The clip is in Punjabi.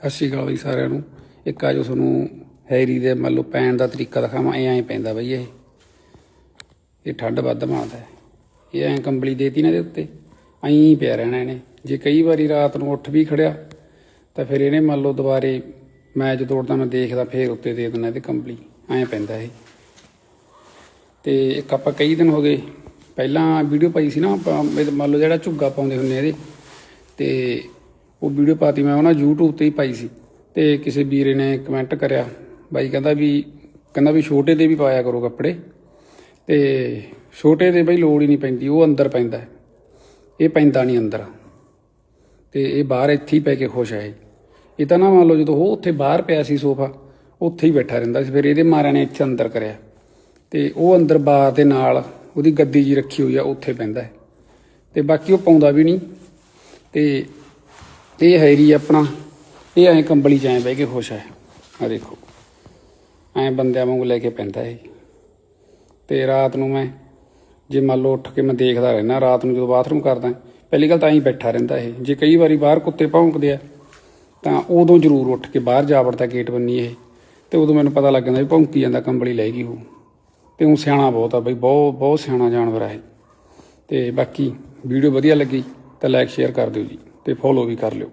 ਸਤਿ ਸ਼੍ਰੀ ਅਕਾਲ ਬਈ ਸਾਰਿਆਂ ਨੂੰ। ਇੱਕ ਆ ਜੋ ਤੁਹਾਨੂੰ ਹੈਰੀ ਦੇ ਮੰਨ ਲਓ ਪੈਣ ਦਾ ਤਰੀਕਾ ਦਿਖਾਵਾਂ, ਇਹ ਐਂ ਪੈਂਦਾ ਬਈ ਇਹ। ਇਹ ਠੰਡ ਵੱਧ ਮਾਰਦਾ ਹੈ। ਇਹ ਐਂ ਕੰਬਲੀ ਦੇਤੀ ਨਾ ਇਹਦੇ ਉੱਤੇ। ਐਂ ਪਿਆ ਰਹਿਣਾ ਇਹਨੇ। ਜੇ ਕਈ ਵਾਰੀ ਰਾਤ ਨੂੰ ਉੱਠ ਵੀ ਖੜਿਆ, ਤਾਂ ਫਿਰ ਇਹਨੇ ਮੰਨ ਲਓ ਦੁਬਾਰੇ ਮੈਚ ਤੋੜਦਾ ਮੈਂ ਦੇਖਦਾ, ਫੇਰ ਉੱਤੇ ਦੇ ਦਿੰਦਾ ਇਹਦੇ ਕੰਬਲੀ। ਐਂ ਪੈਂਦਾ ਇਹ। ਤੇ ਇੱਕ ਆਪਾਂ ਕਈ ਦਿਨ ਹੋ ਗਏ, ਪਹਿਲਾਂ ਵੀਡੀਓ ਪਾਈ ਸੀ ਨਾ ਆਪਾਂ ਮੰਨ ਲਓ ਜਿਹੜਾ ਝੁੱਗਾ ਪਾਉਂਦੇ ਹੁੰਦੇ ਇਹਦੇ। ਤੇ ਉਹ ਵੀਡੀਓ ਪਾਤੀ, ਮੈਂ ਉਹਨਾਂ YouTube ਤੇ ਹੀ ਪਾਈ ਸੀ। ਤੇ ਕਿਸੇ ਵੀਰੇ ਨੇ ਕਮੈਂਟ ਕਰਿਆ, ਬਾਈ ਕਹਿੰਦਾ ਵੀ ਕਹਿੰਦਾ ਵੀ ਛੋਟੇ ਦੇ ਵੀ ਪਾਇਆ ਕਰੋ ਕੱਪੜੇ। ਤੇ ਛੋਟੇ ਦੇ ਬਈ ਲੋੜ ਹੀ ਨਹੀਂ ਪੈਂਦੀ, ਉਹ ਅੰਦਰ ਪੈਂਦਾ ਇਹ ਪੈਂਦਾ ਨਹੀਂ ਅੰਦਰ। ਤੇ ਇਹ ਬਾਹਰ ਇੱਥੇ ਹੀ ਪੈ ਕੇ ਖੁਸ਼ ਹੈ ਇਹ। ਇਹ ਤਾਂ ਨਾ ਮੰਨ ਲਓ ਜਦੋਂ ਉਹ ਉੱਥੇ ਬਾਹਰ ਪਿਆ ਸੀ ਸੋਫਾ, ਉੱਥੇ ਹੀ ਬੈਠਾ ਰਹਿੰਦਾ ਸੀ, ਫਿਰ ਇਹਦੇ ਮਾਰਿਆਂ ਨੇ ਇੱਥੇ ਅੰਦਰ ਕਰਿਆ। ਤੇ ਉਹ ਅੰਦਰ ਬਾਰ ਦੇ ਨਾਲ ਉਹਦੀ ਗੱਦੀ ਜੀ ਰੱਖੀ ਹੋਈ ਆ, ਉੱਥੇ ਪੈਂਦਾ ਹੈ। ਤੇ ਬਾਕੀ ਉਹ ਪਾਉਂਦਾ ਵੀ ਨਹੀਂ। ਤੇ ਇਹ ਹੈਰੀ ਆਪਣਾ, ਇਹ ਐਂ ਕੰਬਲੀ ਚ ਐਂ ਬਹਿ ਕੇ ਖੁਸ਼ ਹੈ। ਆ ਦੇਖੋ, ਐਂ ਬੰਦਿਆਂ ਵਾਂਗੂ ਲੈ ਕੇ ਪੈਂਦਾ ਇਹ। ਤੇ ਰਾਤ ਨੂੰ ਮੈਂ, ਜੇ ਮੰਨ ਲਓ ਉੱਠ ਕੇ ਮੈਂ ਦੇਖਦਾ ਰਹਿਣਾ ਰਾਤ ਨੂੰ ਜਦੋਂ ਬਾਥਰੂਮ ਕਰਦਾ, ਪਹਿਲੀ ਗੱਲ ਤਾਂ ਐਂ ਬੈਠਾ ਰਹਿੰਦਾ ਇਹ। ਜੇ ਕਈ ਵਾਰੀ ਬਾਹਰ ਕੁੱਤੇ ਭੌਂਕਦੇ ਆ, ਤਾਂ ਉਦੋਂ ਜ਼ਰੂਰ ਉੱਠ ਕੇ ਬਾਹਰ ਜਾ ਵੜਦਾ ਗੇਟ ਬੰਨੀ ਇਹ। ਤੇ ਉਦੋਂ ਮੈਨੂੰ ਪਤਾ ਲੱਗ ਜਾਂਦਾ ਵੀ ਭੌਂਕੀ ਜਾਂਦਾ, ਕੰਬਲੀ ਲੈ ਗਈ ਉਹ। ਤੇ ਉਹ ਸਿਆਣਾ ਬਹੁਤ ਆ ਬਈ, ਬਹੁਤ ਬਹੁਤ ਸਿਆਣਾ ਜਾਨਵਰ ਆ ਇਹ। ਤੇ ਬਾਕੀ ਵੀਡੀਓ ਵਧੀਆ ਲੱਗੀ ਤਾਂ ਲਾਈਕ, ਸ਼ੇਅਰ ਕਰ ਦਿਓ ਜੀ। ਤੇ ਫੋਲੋ ਵੀ ਕਰ ਲਿਓ।